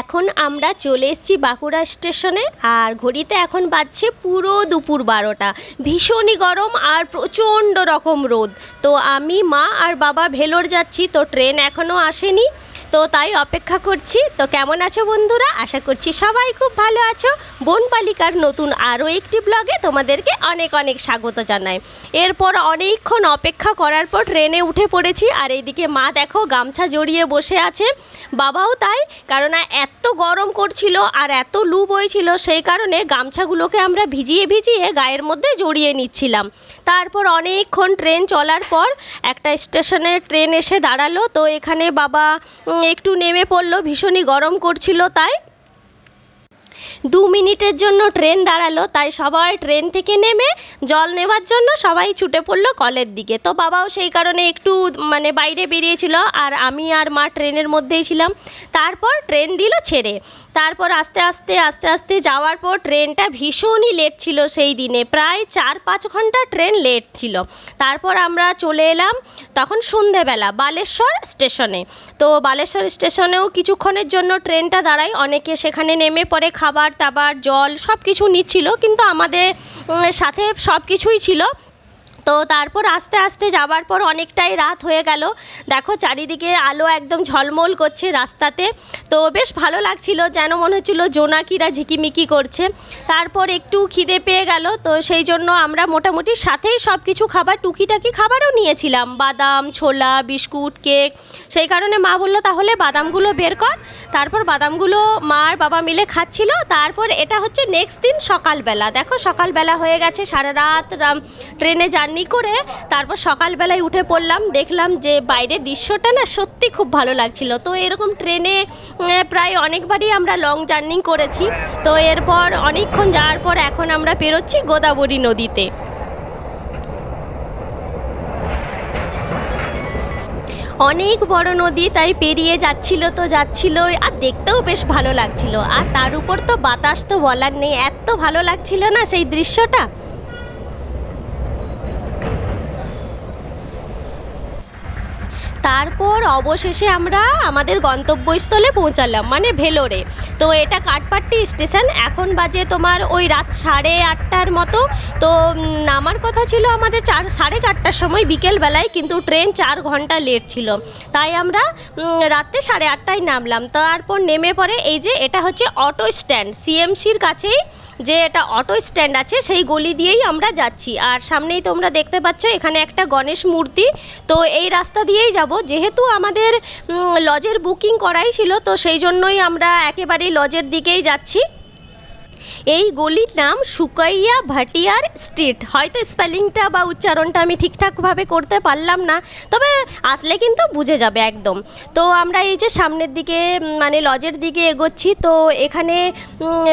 এখন আমরা চলে এসেছি বাঁকুড়া স্টেশনে, আর ঘড়িতে এখন বাজছে পুরো দুপুর বারোটা। ভীষণই গরম আর প্রচণ্ড রকম রোদ। তো আমি, মা আর বাবা ভেলোর যাচ্ছি, তো ট্রেন এখনও আসেনি। তো তাই অপেক্ষা করছি। তো কেমন আছো বন্ধুরা? আশা করছি সবাই খুব ভালো আছো। বনপালিকার নতুন আরও একটি ব্লগে তোমাদেরকে অনেক অনেক স্বাগত জানাই। এরপর অনেকক্ষণ অপেক্ষা করার পর ট্রেনে উঠে পড়েছি আর এইদিকে মা দেখো গামছা জড়িয়ে বসে আছে। বাবাও তাই, কারণ এত গরম করছিল আর এত লু বইছিল, সেই কারণে গামছাগুলোকে আমরা ভিজিয়ে ভিজিয়ে গায়ের মধ্যে জড়িয়ে নিচ্ছিলাম। তারপর অনেকক্ষণ ট্রেন চলার পর একটা স্টেশনে ট্রেন এসে দাঁড়াল। তো এখানে বাবা একটু নেমে পড়ল ভীষণই গরম করছিল তাই। দু মিনিটের জন্য ট্রেন দাঁড়াল, তাই সবাই ট্রেন থেকে নেমে জল নেওয়ার জন্য সবাই ছুটে পড়ল কলের দিকে। তো বাবাও সেই কারণে একটু মানে বাইরে বেরিয়েছিল আর আমি আর মা ট্রেনের মধ্যেই ছিলাম। তারপর ট্রেন দিল ছেড়ে। তারপর আস্তে আস্তে আস্তে আস্তে যাওয়ার পর ট্রেনটা ভীষণই লেট ছিল সেই দিনে। প্রায় চার পাঁচ ঘণ্টা ট্রেন লেট ছিল। তারপর আমরা চলে এলাম তখন সন্ধেবেলা বালেশ্বর স্টেশনে। তো বালেশ্বর স্টেশনেও কিছুক্ষণের জন্য ট্রেনটা দাঁড়ায়। অনেকে সেখানে নেমে পড়ে খাবার দাবার জল সব কিছু নিচ্ছিল কিন্তু আমাদের সাথে সব কিছুই ছিল। তো তারপর আস্তে আস্তে যাবার পর অনেকটাই রাত হয়ে গেল। দেখো চারিদিকে আলো একদম ঝলমল করছে রাস্তাতে। তো বেশ ভালো লাগছিল, যেন মনে হচ্ছিল জোনাকিরা ঝিকিমিকি করছে। তারপর একটু খিদে পেয়ে গেল, তো সেই জন্য আমরা মোটামুটি সাথেই সব কিছু খাবার, টুকিটাকি খাবারও নিয়েছিলাম। বাদাম, ছোলা, বিস্কুট, কেক, সেই কারণে মা বলল, তাহলে বাদামগুলো বের কর। তারপর বাদামগুলো মা আর বাবা মিলে খাচ্ছিল। তারপর এটা হচ্ছে নেক্সট দিন সকালবেলা। দেখো সকালবেলা হয়ে গেছে, সারা রাত ট্রেনে জার্নি করে তারপর সকালবেলায় উঠে পড়লাম, দেখলাম যে বাইরের দৃশ্যটা না সত্যি খুব ভালো লাগছিল। তো এরকম ট্রেনে প্রায় অনেকবারই আমরা লং জার্নি করেছি। তো এরপর অনেকক্ষণ যাওয়ার পর এখন আমরা পেরোচ্ছি গোদাবরী নদীতে। অনেক বড় নদী তাই পেরিয়ে যাচ্ছিল তো যাচ্ছিল, আর দেখতেও বেশ ভালো লাগছিল। আর তার উপর তো বাতাস তো বলার নেই, এত ভালো লাগছিল না সেই দৃশ্যটা? তারপর অবশেষে আমরা আমাদের গন্তব্যস্থলে পৌঁছালাম মানে ভেলোরে। তো এটা কাটপাট্টি স্টেশন, এখন বাজে তোমার ওই রাত সাড়ে আটটার মতো। তো নামার কথা ছিল আমাদের চার, সাড়ে চারটার সময় বিকেলবেলায়, কিন্তু ট্রেন চার ঘণ্টা লেট ছিল। তাই আমরা রাত্রে সাড়ে আটটায় নামলাম। তারপর নেমে পড়ে এই যে এটা হচ্ছে অটো স্ট্যান্ড, সিএমসির কাছেই যে এটা অটো স্ট্যান্ড আছে, সেই গলি দিয়েই আমরা যাচ্ছি। আর সামনেই তোমরা দেখতে পাচ্ছ এখানে একটা গণেশ মূর্তি। তো এই রাস্তা দিয়েই যাব। যেহেতু আমাদের লজের বুকিং করাই ছিল, তো সেই জন্যই আমরা একেবারেই লজের দিকেই যাচ্ছি। এই গলির নাম সুকাইয়া ভাটিয়ার স্ট্রিট হয়তো স্পেলিংটা বা উচ্চারণটা আমি ঠিকঠাকভাবে করতে পারলাম না, তবে আসলে কিন্তু বুঝে যাবে একদম। তো আমরা এই যে সামনের দিকে মানে লজের দিকে এগোচ্ছি, তো এখানে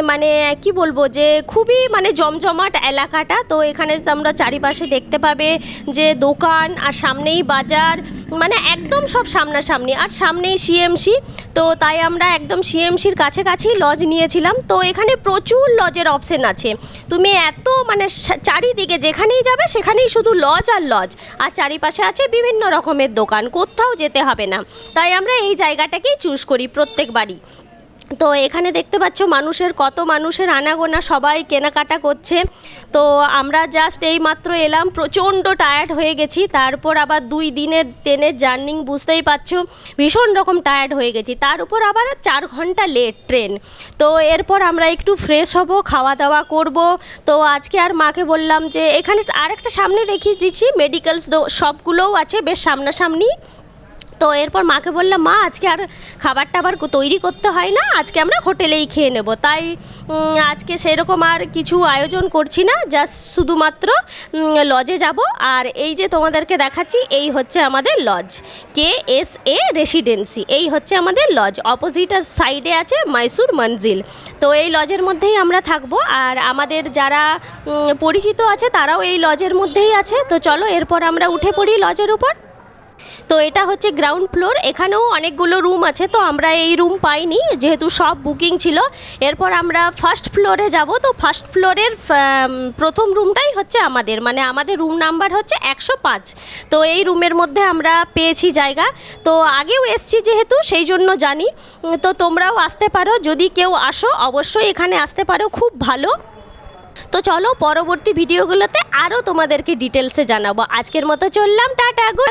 মানে কি বলব যে খুবই মানে জমজমাট এলাকাটা। তো এখানে আমরা চারিপাশে দেখতে পাবে যে দোকান আর সামনেই বাজার মানে একদম সব সামনাসামনি। আর সামনেই সিএমসি তো তাই আমরা একদম সিএমসির কাছাকাছি লজ নিয়েছিলাম। তো এখানে প্রচুর লজের অপশন আছে। তুমি এত মানে চারিদিকে যেখানেই যাবে, সেখানেই শুধু লজ আর লজ আর চারিপাশে আছে বিভিন্ন রকমের দোকান, কোথাও যেতে হবে না। তাই আমরা এই জায়গাটাকেই চুজ করি প্রত্যেকবারই। তো এখানে দেখতে পাচ্ছ মানুষের, কত মানুষের আনাগোনা সবাই কেনাকাটা করছে। তো আমরা জাস্ট এই মাত্র এলাম, প্রচণ্ড টায়ার্ড হয়ে গেছি। তারপর আবার দুই দিনের ট্রেনের জার্নি বুঝতেই পারছ, ভীষণ রকম টায়ার্ড হয়ে গেছি। তার উপর আবার চার ঘণ্টা লেট ট্রেন তো এরপর আমরা একটু ফ্রেশ হব খাওয়া দাওয়া করব। তো আজকে আর মাকে বললাম যে, এখানে আরেকটা সামনে দেখিয়ে দিচ্ছি মেডিকেলস সবগুলোও আছে, বেশ সামনাসামনি। তো এরপর মাকে বললাম, মা, আজকে আর খাবার টাবার তৈরি করতে হয় না, আজকে আমরা হোটেলেই খেয়ে নেব। তাই আজকে সেরকম আর কিছু আয়োজন করছি না জাস্ট শুধুমাত্র লজে যাব। আর এই যে তোমাদেরকে দেখাচ্ছি, এই হচ্ছে আমাদের lodge K S A residency এই হচ্ছে আমাদের লজ অপোজিট সাইডে আছে মাইসুর মঞ্জিল তো এই লজের মধ্যেই আমরা থাকব, আর আমাদের যারা পরিচিত আছে, তারাও এই লজের মধ্যেই আছে। তো চলো, এরপর আমরা উঠে পড়ি লজের উপর। তো এটা হচ্ছে গ্রাউন্ড ফ্লোর এখানেও অনেকগুলো রুম আছে, তো আমরা এই রুম পাইনি, যেহেতু সব বুকিং ছিল। এরপর আমরা ফার্স্ট ফ্লোরে যাব, তো ফার্স্ট ফ্লোরের প্রথম রুমটাই হচ্ছে আমাদের মানে আমাদের রুম নাম্বার হচ্ছে একশো পাঁচ। তো এই রুমের মধ্যে আমরা পেয়েছি জায়গা। তো আগেও এসছি যেহেতু, সেই জন্য জানি। তো তোমরাও আসতে পারো, যদি কেউ আসো, অবশ্যই এখানে আসতে পারো, খুব ভালো। তো চলো, পরবর্তী ভিডিওগুলোতে আরও তোমাদেরকে ডিটেলসে জানাব। আজকের মতো চললাম, টাটা গুড